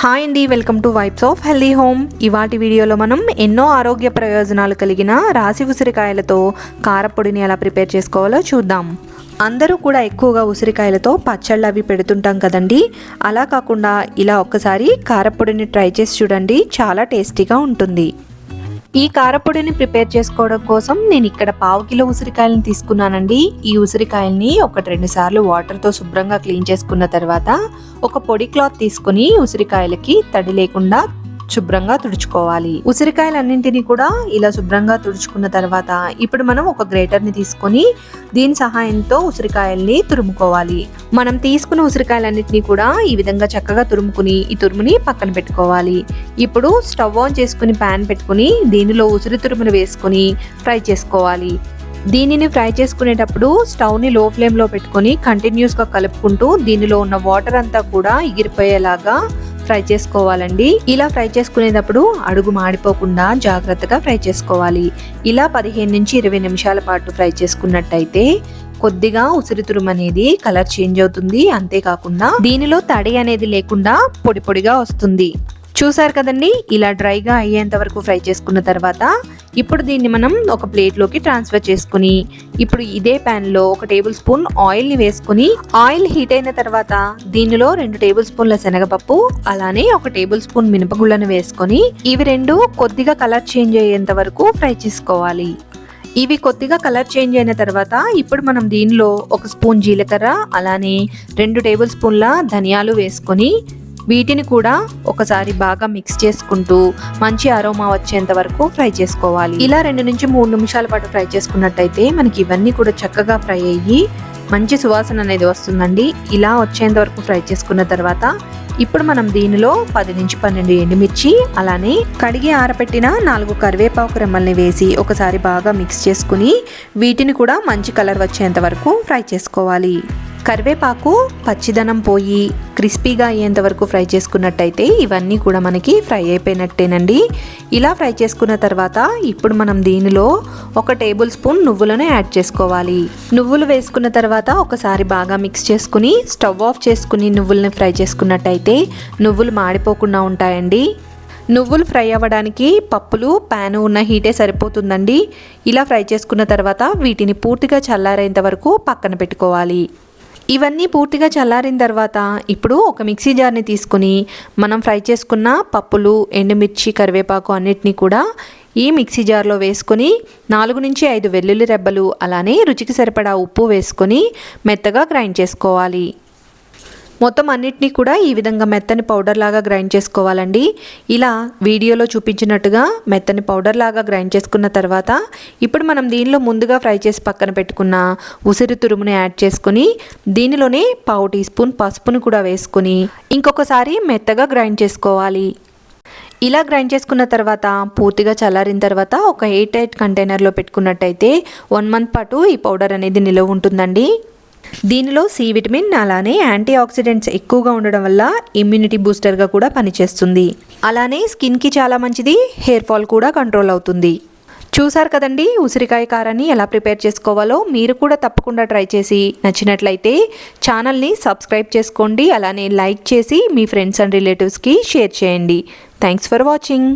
Hi అండి welcome to vibes of healthy home. ఇవాటి వీడియోలో మనం ఎన్నో ఆరోగ్య ప్రయోజనాలు కలిగిన రాసి ఉసిరికాయలతో కారపొడిని ఎలా ప్రిపేర్ చేసుకోవాలో చూద్దాం. అందరూ కూడా ఎక్కువగా ఉసిరికాయలతో పచ్చళ్ళు అవి పెడుతుంటాం కదండి. అలా కాకుండా ఇలా ఒక్కసారి కారపొడిని ట్రై చేసి చూడండి చాలా టేస్టీగా ఉంటుంది. ఈ కారపొడిని ప్రిపేర్ చేసుకోవడం కోసం నేను ఇక్కడ పావు కిలో ఉసిరికాయలను తీసుకున్నానండి. ఈ ఉసిరికాయల్ని ఒకటి రెండు సార్లు వాటర్తో శుభ్రంగా క్లీన్ చేసుకున్న తర్వాత ఒక పొడి క్లాత్ తీసుకుని ఉసిరికాయలకి తడి లేకుండా శుభ్రంగా తుడుచుకోవాలి. ఉసిరికాయలన్నింటినీ కూడా ఇలా శుభ్రంగా తుడుచుకున్న తర్వాత ఇప్పుడు మనం ఒక గ్రేటర్ని తీసుకొని దీని సహాయంతో ఉసిరికాయల్ని తురుముకోవాలి. మనం తీసుకున్న ఉసిరికాయలన్నింటినీ కూడా ఈ విధంగా చక్కగా తురుముకుని ఈ తురుముని పక్కన పెట్టుకోవాలి. ఇప్పుడు స్టవ్ ఆన్ చేసుకుని ప్యాన్ పెట్టుకుని దీనిలో ఉసిరి తురుమును వేసుకుని ఫ్రై చేసుకోవాలి. దీనిని ఫ్రై చేసుకునేటప్పుడు స్టవ్ని లో ఫ్లేమ్లో పెట్టుకొని కంటిన్యూస్గా కలుపుకుంటూ దీనిలో ఉన్న వాటర్ అంతా కూడా ఎగిరిపోయేలాగా ఫ్రై చేసుకోవాలండి. ఇలా ఫ్రై చేసుకునేటప్పుడు అడుగు మాడిపోకుండా జాగ్రత్తగా ఫ్రై చేసుకోవాలి. ఇలా పదిహేను నుంచి ఇరవై నిమిషాల పాటు ఫ్రై చేసుకున్నట్టయితే కొద్దిగా ఉసిరి తురుము అనేది కలర్ చేంజ్ అవుతుంది. అంతేకాకుండా దీనిలో తడి అనేది లేకుండా పొడి పొడిగా వస్తుంది. చూసారు కదండి? ఇలా డ్రైగా అయ్యేంత వరకు ఫ్రై చేసుకున్న తర్వాత ఇప్పుడు దీన్ని మనం ఒక ప్లేట్లోకి ట్రాన్స్ఫర్ చేసుకుని ఇప్పుడు ఇదే ప్యాన్లో ఒక టేబుల్ స్పూన్ ఆయిల్ని వేసుకుని ఆయిల్ హీట్ అయిన తర్వాత దీనిలో రెండు టేబుల్ స్పూన్ల శనగపప్పు అలానే ఒక టేబుల్ స్పూన్ మినపగుళ్ళను వేసుకొని ఇవి రెండు కొద్దిగా కలర్ చేంజ్ అయ్యేంత వరకు ఫ్రై చేసుకోవాలి. ఇవి కొద్దిగా కలర్ చేంజ్ అయిన తర్వాత ఇప్పుడు మనం దీనిలో ఒక స్పూన్ జీలకర్ర అలానే రెండు టేబుల్ స్పూన్ల ధనియాలు వేసుకొని వీటిని కూడా ఒకసారి బాగా మిక్స్ చేసుకుంటూ మంచి అరోమా వచ్చేంత వరకు ఫ్రై చేసుకోవాలి. ఇలా రెండు నుంచి మూడు నిమిషాల పాటు ఫ్రై చేసుకున్నట్టయితే మనకి ఇవన్నీ కూడా చక్కగా ఫ్రై అయ్యి మంచి సువాసన అనేది వస్తుందండి. ఇలా వచ్చేంత వరకు ఫ్రై చేసుకున్న తర్వాత ఇప్పుడు మనం దీనిలో పది నుంచి పన్నెండు ఎండుమిర్చి అలానే కడిగి ఆరపెట్టిన నాలుగు కరివేపాకు రెమ్మల్ని వేసి ఒకసారి బాగా మిక్స్ చేసుకుని వీటిని కూడా మంచి కలర్ వచ్చేంత వరకు ఫ్రై చేసుకోవాలి. కరివేపాకు పచ్చిదనం పోయి క్రిస్పీగా అయ్యేంత వరకు ఫ్రై చేసుకున్నట్టయితే ఇవన్నీ కూడా మనకి ఫ్రై అయిపోయినట్టేనండి. ఇలా ఫ్రై చేసుకున్న తర్వాత ఇప్పుడు మనం దీనిలో ఒక టేబుల్ స్పూన్ నువ్వులను యాడ్ చేసుకోవాలి. నువ్వులు వేసుకున్న తర్వాత ఒకసారి బాగా మిక్స్ చేసుకుని స్టవ్ ఆఫ్ చేసుకుని నువ్వులని ఫ్రై చేసుకున్నట్టయితే నువ్వులు మాడిపోకుండా ఉంటాయండి. నువ్వులు ఫ్రై అవ్వడానికి పప్పులు ప్యాన్ ఉన్న హీటే సరిపోతుందండి. ఇలా ఫ్రై చేసుకున్న తర్వాత వీటిని పూర్తిగా చల్లారేంత వరకు పక్కన పెట్టుకోవాలి. ఇవన్నీ పూర్తిగా చల్లారిన తర్వాత ఇప్పుడు ఒక మిక్సీ జార్ని తీసుకుని మనం ఫ్రై చేసుకున్న పప్పులు ఎండుమిర్చి కరివేపాకు అన్నిటినీ కూడా ఈ మిక్సీ జార్లో వేసుకొని నాలుగు నుంచి ఐదు వెల్లుల్లి రెబ్బలు అలానే రుచికి సరిపడా ఉప్పు వేసుకొని మెత్తగా గ్రైండ్ చేసుకోవాలి. మొత్తం అన్నిటినీ కూడా ఈ విధంగా మెత్తని పౌడర్ లాగా గ్రైండ్ చేసుకోవాలండి. ఇలా వీడియోలో చూపించినట్టుగా మెత్తని పౌడర్ లాగా గ్రైండ్ చేసుకున్న తర్వాత ఇప్పుడు మనం దీనిలో ముందుగా ఫ్రై చేసి పక్కన పెట్టుకున్న ఉసిరి తురుముని యాడ్ చేసుకుని దీనిలోనే పావు టీ స్పూన్ పసుపును కూడా వేసుకొని ఇంకొకసారి మెత్తగా గ్రైండ్ చేసుకోవాలి. ఇలా గ్రైండ్ చేసుకున్న తర్వాత పూర్తిగా చల్లారిన తర్వాత ఒక ఎయిట్ ఎయిట్ కంటైనర్లో పెట్టుకున్నట్టయితే వన్ మంత్ పాటు ఈ పౌడర్ అనేది నిలవ ఉంటుందండి. దీనిలో సి విటమిన్ అలానే యాంటీ ఆక్సిడెంట్స్ ఎక్కువగా ఉండడం వల్ల ఇమ్యూనిటీ బూస్టర్గా కూడా పనిచేస్తుంది. అలానే స్కిన్కి చాలా మంచిది హెయిర్ ఫాల్ కూడా కంట్రోల్ అవుతుంది. చూసారు కదండి ఉసిరికాయ కారాన్ని ఎలా ప్రిపేర్ చేసుకోవాలో? మీరు కూడా తప్పకుండా ట్రై చేసి నచ్చినట్లయితే ఛానల్ని సబ్స్క్రైబ్ చేసుకోండి అలానే లైక్ చేసి మీ ఫ్రెండ్స్ అండ్ రిలేటివ్స్కి షేర్ చేయండి. Thanks for watching.